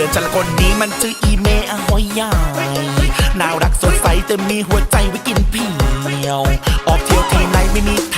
พื่อจละคนนี้มันชื่ออีเมอหอยยายน่ารักสดใสแต่มีหัวใจไว้กินเพียว ออกเที่ยวที่ไหนไม่มีท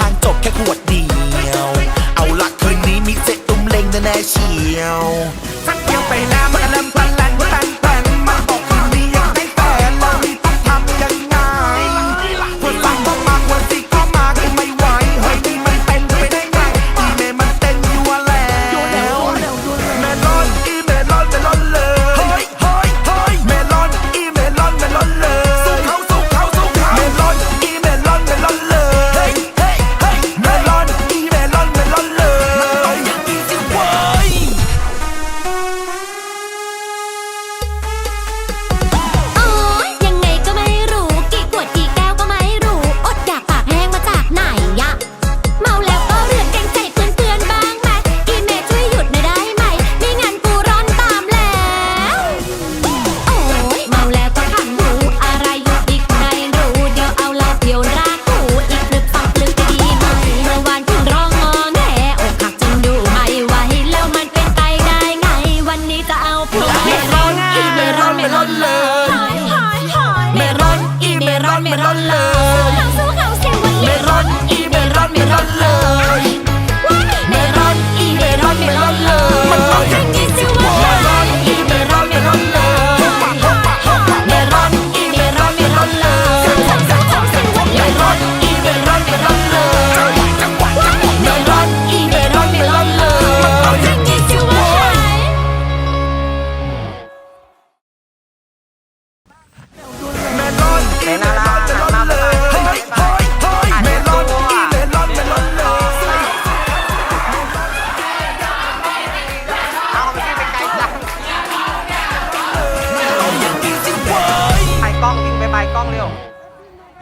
อนเลยเมร้อนอีเมร้อนเมร้อนเลยเมร้อนอีเมร้อนเมร้อนเลยมันร้องอย่างนี้สิวะเมร้อนอีเมร้อนเมร้อนเลยเมร้อนอีเมร้อนเมร้อนเลยเมรอนอีเมรอนเมรอนเลยเมรอนอนเมร้อนเมรอนเลยมันต้องอย่างนี้สิวะเมร้อนอีเมรอน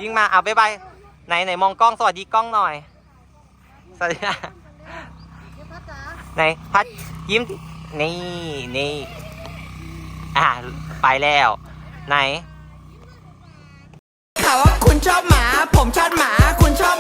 วิ่งมาเอาบายบายไหนไหนมองกล้องสวัสดีกล้องหน่อยสวัสดีไหนพัดยิ้มนี่นี่อ่าไปแล้ว ไหนถามว่าคุณชอบหมา ผมชอบหมา คุณชอบ